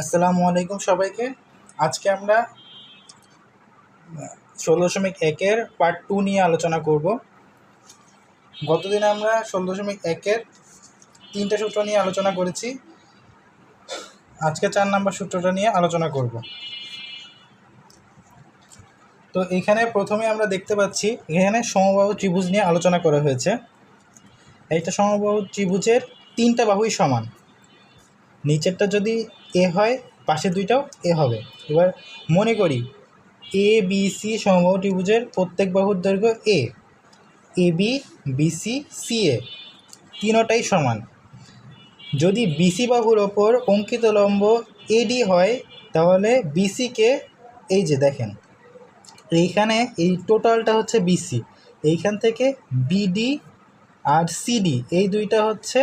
আসসালামু আলাইকুম সবাইকে। আজকে আমরা ষোলো দশমিক একের পার্ট টু নিয়ে আলোচনা করব। গতদিন আমরা ষোলো দশমিক একের তিনটে সূত্র নিয়ে আলোচনা করেছি। আজকে চার নাম্বার সূত্রটা নিয়ে আলোচনা করব। তো এখানে প্রথমে আমরা দেখতে পাচ্ছি, এখানে সমবাহু ত্রিভুজ নিয়ে আলোচনা করা হয়েছে। এইটা সমবাহু ত্রিভুজের তিনটা বাহুই সমান। নিচেরটা যদি এ হয়, পাশের দুইটাও এ হবে। এবার মনে করি এ বি সি সমবাহু ত্রিভুজের প্রত্যেক বাহুর দৈর্ঘ্য A A B BC C A তিনোটাই সমান। যদি বিসি বাহুর ওপর অঙ্কিত লম্ব এডি হয়, তাহলে বিসিকে এই যে দেখেন, এইখানে এই টোটালটা হচ্ছে বিসি এইখান থেকে বিডি আর সিডি এই দুইটা হচ্ছে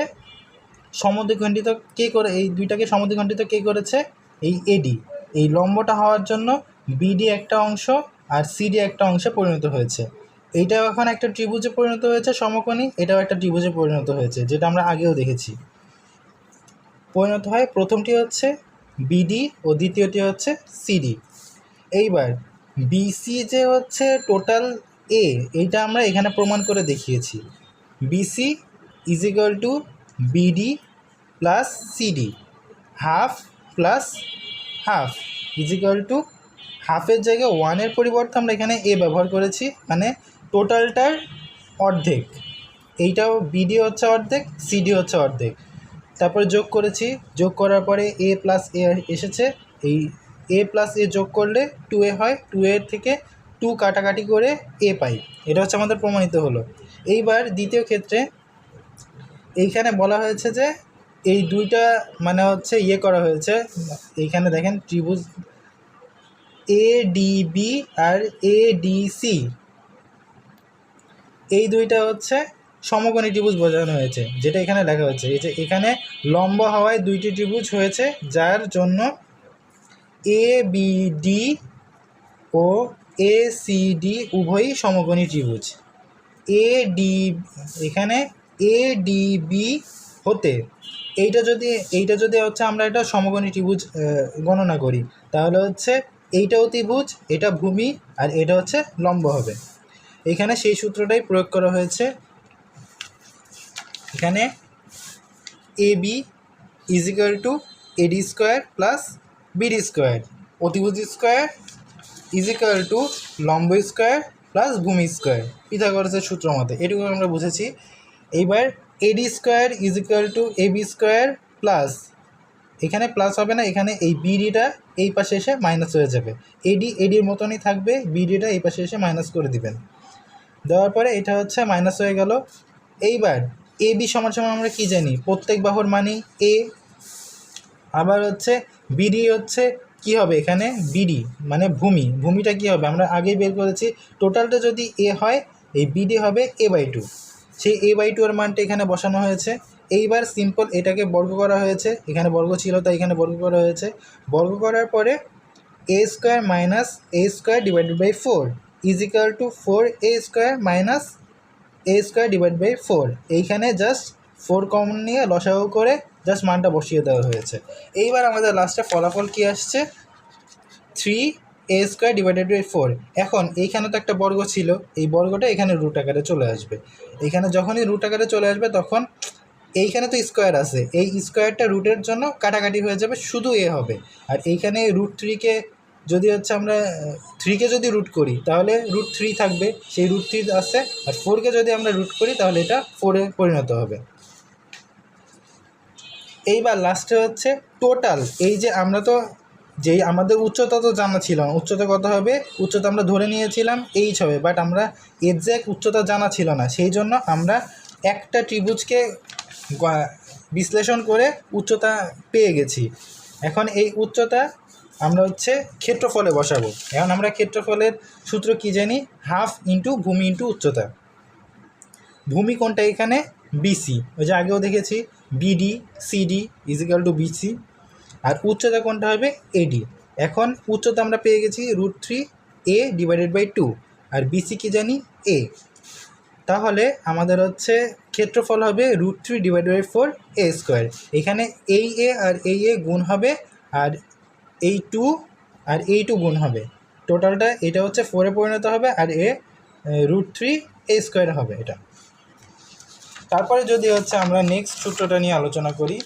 সমদ্বিখণ্ডিত কে করে, এই দুইটাকে সমদ্বিখণ্ডিত কে করেছে? এই এডি এই লম্বটা হওয়ার জন্য বিডি একটা অংশ আর সিডি একটা অংশে পরিণত হয়েছে। এইটাও এখন একটা ত্রিভুজে পরিণত হয়েছে, সমকোণী। এটাও একটা ত্রিভুজে পরিণত হয়েছে, যেটা আমরা আগেও দেখেছি। পরিণত হয়, প্রথমটি হচ্ছে বিডি ও দ্বিতীয়টি হচ্ছে সিডি এইবার বিসি যে হচ্ছে টোটাল এ এইটা আমরা এখানে প্রমাণ করে দেখিয়েছি। BC is to BD plus CD half plus half is equal to হাফের জায়গায় ওয়ানের পরিবর্তে আমরা এখানে এ ব্যবহার করেছি মানে টোটালটার অর্ধেক। এইটাও বিডি হচ্ছে অর্ধেক সিডি হচ্ছে অর্ধেক। তারপরে যোগ করেছি, যোগ করার পরে এ প্লাস এ এসেছে, এই এ প্লাস এ যোগ করলে টু এ হয় টু এর থেকে টু কাটাকাটি করে এ পাই। এটা হচ্ছে আমাদের প্রমাণিত হলো। এইবার দ্বিতীয় ক্ষেত্রে এইখানে বলা হয়েছে যে এই দুইটা মানে হচ্ছে ইয়ে করা হয়েছে। এইখানে দেখেন ত্রিভুজ এ ডিবি আর এ ডিসি এই দুইটা হচ্ছে সমকোণী ত্রিভুজ বোঝানো হয়েছে, যেটা এখানে লেখা হয়েছে। এই যে এখানে লম্ব হওয়ায় দুইটি ত্রিভুজ হয়েছে, যার জন্য এ বি ডি ও এ সি ডি উভয়ই সমকোণী ত্রিভুজ। এ ডি এখানে এ ডি বি হতে, এইটা যদি এইটা যদি হচ্ছে আমরা এটা সমকোণী ত্রিভুজ গণনা করি, তাহলে হচ্ছে এইটাও ত্রিভুজ, এটা ভূমি, আর এটা হচ্ছে লম্ব হবে। এখানে সেই সূত্রটাই প্রয়োগ করা হয়েছে। এখানে A B is equal to AD square plus BD square অতিভুজ স্কোয়ার ইজিক্যাল টু লম্ব স্কোয়ার প্লাস ভূমি স্কোয়ার পিথাগোরাসের সূত্র মতে এটুকু আমরা বুঝেছি। এইবার AD square is equal to AB square plus, এখানে প্লাস হবে না, এখানে এই বিডিটা এই পাশে এসে মাইনাস হয়ে যাবে। এডি, এডির মতনই থাকবে, বিডিটা এই পাশে এসে মাইনাস করে দিবেন। দেওয়ার পরে এটা হচ্ছে মাইনাস হয়ে গেল। এইবার এ বি সমান সমান আমরা কী জানি? প্রত্যেক বাহুর মানে এ। আবার হচ্ছে বিডি হচ্ছে কি হবে এখানে? বিডি মানে ভূমি। ভূমিটা কি হবে? আমরা আগেই বের করেছি। টোটালটা যদি এ হয়, এই বিডি হবে এ বাই টু। সেই এ বাই টু এর মানটা এখানে বসানো হয়েছে। এইবার সিম্পল এটাকে বর্গ করা হয়েছে। এখানে বর্গ ছিল, তাই এখানে বর্গ করা হয়েছে। বর্গ করার পরে A square minus A square divided by four is equal to four A square minus A square divide by four এইখানে জাস্ট ফোর কমন নিয়ে লসাগু করে জাস্ট মানটা বসিয়ে দেওয়া হয়েছে। এইবার আমাদের লাস্টে ফলাফল কি আসছে? Three A square divided by four এখন এইখানে তো একটা বর্গ ছিল, এই বর্গটা এখানে রুট আকারে চলে আসবে। এখানে যখনই রুট আকারে চলে আসবে তখন এইখানে তো স্কোয়ার আছে। এই স্কোয়ারটা রুটের জন্য কাটাকাটি হয়ে যাবে, শুধু এ হবে। আর এইখানে রুট থ্রিকে যদি হচ্ছে আমরা থ্রিকে যদি রুট করি, তাহলে রুট থ্রি থাকবে। সেই রুট থ্রি আছে। আর ফোরকে যদি আমরা রুট করি, তাহলে এটা ফোরে পরিণত হবে। এইবার লাস্টে হচ্ছে টোটাল এই যে আমরা তো যেই আমাদের উচ্চতা তো জানা ছিল না। উচ্চতা কত হবে? উচ্চতা আমরা ধরে নিয়েছিলাম এইচ হবে বাট আমরা এক্স্যাক্ট উচ্চতা জানা ছিল না। সেই জন্য আমরা একটা ত্রিভুজকে বিশ্লেষণ করে উচ্চতা পেয়ে গেছি। এখন এই উচ্চতা আমরা হচ্ছে ক্ষেত্রফলে বসাবো। এখন আমরা ক্ষেত্রফলের সূত্র কি জানি? হাফ ইন্টু ভূমি ইন্টু উচ্চতা। ভূমি কোনটা এখানে? বিসি ওই যে আগেও দেখেছি। BD CD is equal to BC আর উচ্চতা কোনটা হবে? এডি এখন উচ্চতা আমরা পেয়ে গেছি root three A divided by two R BC কি জানি? এ তাহলে আমাদের হচ্ছে ক্ষেত্রফল হবে root three divided by four A square এখানে এই এ আর এই এ গুণ হবে, আর এই টু আর এই টু গুণ হবে। টোটালটা এটা হচ্ছে ফোরে পরিণত হবে, আর A root three A square হবে এটা। তারপরে যদি হচ্ছে আমরা নেক্সট সূত্রটা নিয়ে আলোচনা করি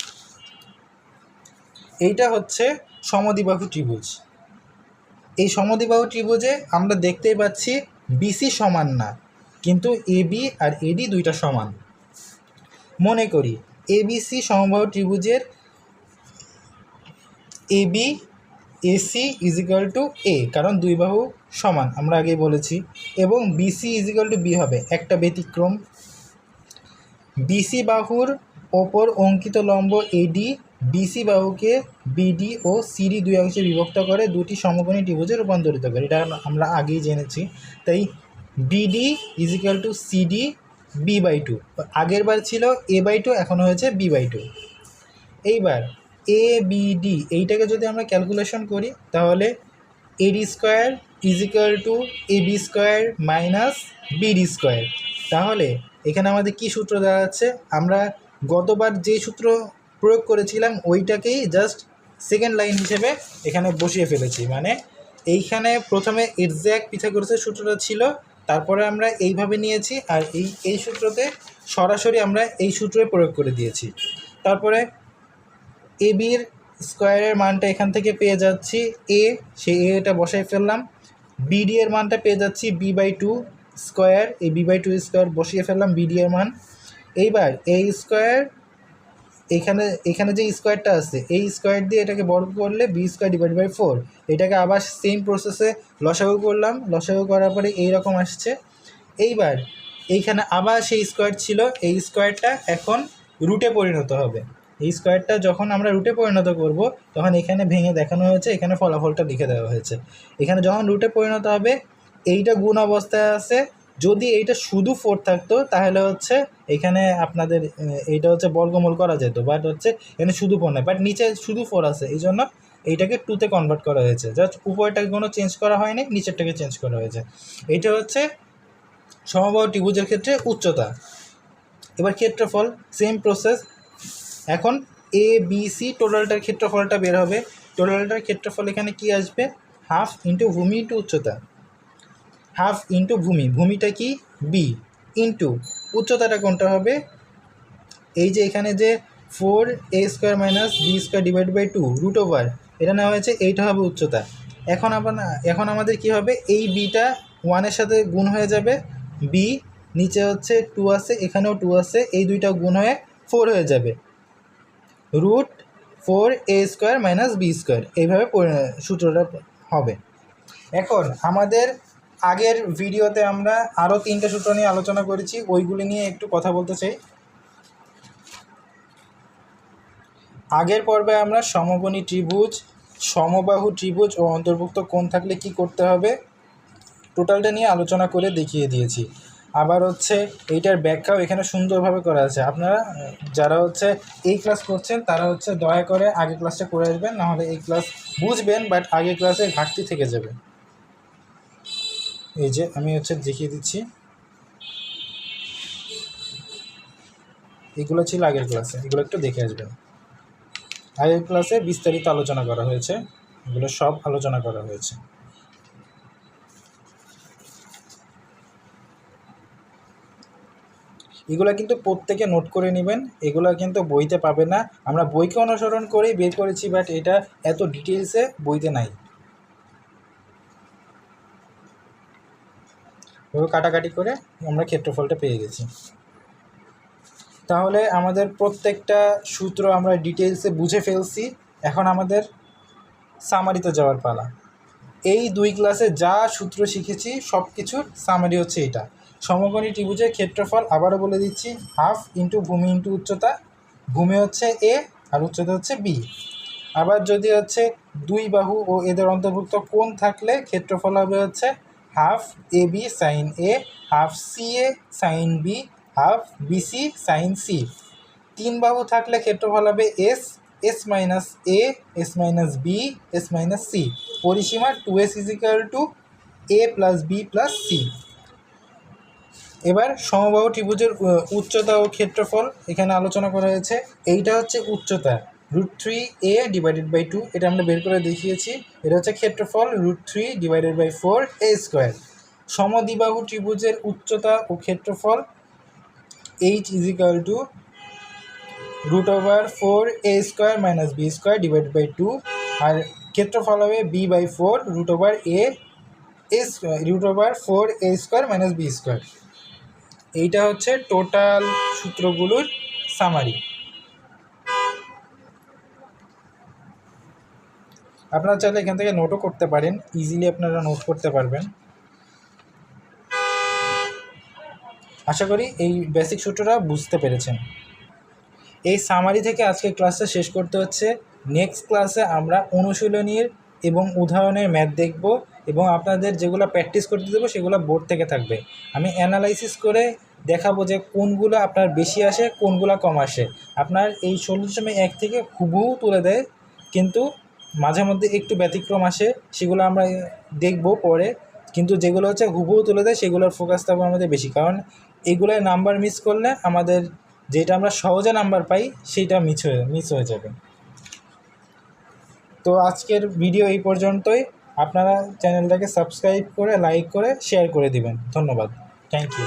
এইটা হচ্ছে সমদ্বিবাহু ত্রিভুজ। এই সমদ্বিবাহু ত্রিভুজে আমরা দেখতেই পাচ্ছি বিসি সমান না, কিন্তু এবি আর এডি দুইটা সমান। মনে করি এবিসি সমবাহু ত্রিভুজের AB AC is equal to A কারণ দুই বাহু সমান, আমরা আগে বলেছি। এবং বিসি ইজিক্যাল টু বি হবে, একটা ব্যতিক্রম। বিসি বাহুর ওপর অঙ্কিত লম্ব এডি বিসি বাহুকে বিডি ও সিডি দুই অংশে বিভক্ত করে দুটি সমকোণী ত্রিভুজে রূপান্তরিত করে। এটা আমরা আগেই জেনেছি। তাই BD is equal to CD B by two আগের বার ছিল এ বাই টু এখন হয়েছে বি বাই টু এইবার এ বিডি এইটাকে যদি আমরা ক্যালকুলেশন করি, তাহলে AD square is equal to A B square minus BD square তাহলে এখানে আমাদের কি সূত্র দেওয়া দাঁড়াচ্ছে আমরা গতবার যে সূত্র প্রয়োগ করেছিলাম, ওইটাকেই জাস্ট সেকেন্ড লাইন হিসেবে এখানে বসিয়ে ফেলেছি। মানে এইখানে প্রথমে এক্স্যাক্ট পিথাগোরাসের সূত্রটা ছিল, তারপরে আমরা এইভাবে নিয়েছি আর এই এই সূত্রতে সরাসরি আমরা এই সূত্রে প্রয়োগ করে দিয়েছি। তারপরে এ বির স্কোয়ারের মানটা এখান থেকে পেয়ে যাচ্ছি, এ, সেই এটা বসাই ফেললাম। বিডি এর মানটা পেয়ে যাচ্ছি, বি বাই টু স্কোয়ার, এই বি বাই টু স্কোয়ার বসিয়ে ফেললাম বিডি এর মান। এইবার এই স্কোয়ার এখানে এখানে যে স্কোয়ারটা আছে, এই স্কোয়ার দিয়ে এটাকে বর্গ করলে B square divide by four এটাকে আবার সেম প্রসেসে লসাগু করলাম, লসাগু করার পরে এই রকম আসছে। এইবার এইখানে আবার সেই স্কোয়ার ছিল, এই স্কোয়ারটা এখন রুটে পরিণত হবে। এই স্কোয়ারটা যখন আমরা রুটে পরিণত করব, তখন এখানে ভেঙে দেখানো হয়েছে, এখানে ফলাফলটা লিখে দেওয়া হয়েছে। এখানে যখন রুটে পরিণত হবে, এইটা গুণ অবস্থায় আছে যদি এইটা শুধু ফোর থাকতো, তাহলে হচ্ছে এখানে আপনাদের এইটা হচ্ছে বর্গমূল করা যেত বাট হচ্ছে এখানে শুধু ফোর নয় বাট নিচে শুধু ফোর আছে, এই জন্য এইটাকে টুতে কনভার্ট করা হয়েছে। জাস্ট উপরটাকে কোনো চেঞ্জ করা হয়নি, নিচেরটাকে চেঞ্জ করা হয়েছে। এইটা হচ্ছে সমবাহু ত্রিভুজের ক্ষেত্রে উচ্চতা। এবার ক্ষেত্রফল সেম প্রসেস এখন এ বি সি টোটালটার ক্ষেত্রফলটা বের হবে। টোটালটার ক্ষেত্রফল এখানে কি আসবে? হাফ ইন্টু ভূমি ইন্টু উচ্চতা। হাফ ইন্টু ভূমি, ভূমিটা কি? বি ইন্টু, উচ্চতাটা কোনটা হবে? এই যে এখানে যে four A square minus B square divide by two root over এটা নেওয়া হয়েছে, এইটা হবে উচ্চতা। এখন আবার এখন আমাদের কি হবে? এই বিটা ওয়ানের সাথে গুণ হয়ে যাবে। বি নিচে হচ্ছে টু আছে, এখানেও টু আছে, এই দুইটা গুণ হয়ে ফোর হয়ে যাবে। Root four A square minus B square এইভাবে সূত্রটা হবে। এখন আমাদের আগের ভিডিওতে আমরা আরও তিনটে সূত্র নিয়ে আলোচনা করেছি, ওইগুলি নিয়ে একটু কথা বলতে চাই। আগের পর্বে আমরা সমকোণী ত্রিভুজ, সমবাহু ত্রিভুজ ও অন্তর্ভুক্ত কোণ থাকলে কি করতে হবে? টোটালটা নিয়ে আলোচনা করে দেখিয়ে দিয়েছি। আবার হচ্ছে এইটার ব্যাখ্যাও এখানে সুন্দরভাবে করা আছে। আপনারা, যারা হচ্ছে এই ক্লাস করছেন, তারা হচ্ছে দয়া করে আগে ক্লাসটা করে আসবেন, নাহলে এই ক্লাস বুঝবেন বাট আগে ক্লাসে ঘাটতি থেকে যাবে। এই যে আমি হচ্ছে দেখিয়ে দিচ্ছি। এগুলো ছিল আগের ক্লাসে, এগুলো একটু দেখে আসবেন। আগের ক্লাসে বিস্তারিত আলোচনা করা হয়েছে, এগুলো সব আলোচনা করা হয়েছে। এগুলো কিন্তু প্রত্যেকে নোট করে নেবেন, এগুলো কিন্তু বইতে পাবে না। আমরা বইকে অনুসরণ করেই বের করেছি, বাট এটা এত ডিটেলসে বইতে নাই। এভাবে কাটাকাটি করে আমরা ক্ষেত্রফলটা পেয়ে গেছি। তাহলে আমাদের প্রত্যেকটা সূত্র আমরা ডিটেলসে বুঝে ফেলছি। এখন আমাদের সামারিতে যাওয়ার পালা। এই দুই ক্লাসে যা সূত্র শিখেছি সব কিছুর সামারি হচ্ছে এটা। সমকোণী ত্রিভুজের ক্ষেত্রফল আবারও বলে দিচ্ছি হাফ ইন্টু ভূমি ইন্টু উচ্চতা। ভূমি হচ্ছে এ আর উচ্চতা হচ্ছে বি আবার যদি হচ্ছে দুই বাহু ও এদের অন্তর্ভুক্ত কোণ থাকলে ক্ষেত্রফল হবে হচ্ছে half A B sine A, half C A sine B, half BC sine C. তিন বাহু থাকলে ক্ষেত্রফল হবে S S minus A, S minus B, S minus C. পরিসীমা two S is equal to A plus B plus C. এবার সমবাহু ত্রিভুজের উচ্চতা ও ক্ষেত্রফল এখানে আলোচনা করা হয়েছে। এইটা হচ্ছে উচ্চতা। Root three A divided by two এটা আমরা বের করে দেখিয়েছি। এটা হচ্ছে ক্ষেত্রফল root three divided by four A square সমদ্বিবাহু ত্রিভুজের উচ্চতা ও ক্ষেত্রফল H is equal to root over four A square minus B square divide by two আর ক্ষেত্রফল হবে B by four root over A S root over four A square minus B square এইটা হচ্ছে total সূত্রগুলোর summary আপনারা চাইলে এখান থেকে নোটও করতে পারেন ইজিলি আপনারা নোট করতে পারবেন। আশা করি এই বেসিক সূত্রটা বুঝতে পেরেছেন। এই সামারি থেকে আজকে ক্লাসটা শেষ করতে হচ্ছে। নেক্সট ক্লাসে আমরা অনুশীলনীর এবং উদাহরণের ম্যাথ দেখব এবং আপনাদের যেগুলো প্র্যাকটিস করতে দেবো, সেগুলো বোর্ড থেকে থাকবে। আমি অ্যানালাইসিস করে দেখাবো যে কোনগুলো আপনার বেশি আসে, কোনগুলো কম আসে। আপনার এই ষোলো সলিউশনে এক থেকে হুবহু তুলে দেয়, কিন্তু মাঝে মধ্যে একটু ব্যতিক্রম আসে, সেগুলো আমরা দেখব পরে। কিন্তু যেগুলো হচ্ছে হুবহু তুলে দেয়, সেগুলোর ফোকাস থাকবে আমাদের বেশি। কারণ এগুলোয় নাম্বার মিস করলে আমাদের যেটা আমরা সহজে নাম্বার পাই সেইটা মিস হয়ে মিস হয়ে যাবে। তো আজকের ভিডিও এই পর্যন্তই। আপনারা চ্যানেলটাকে সাবস্ক্রাইব করে লাইক করে শেয়ার করে দিবেন। ধন্যবাদ। Thank you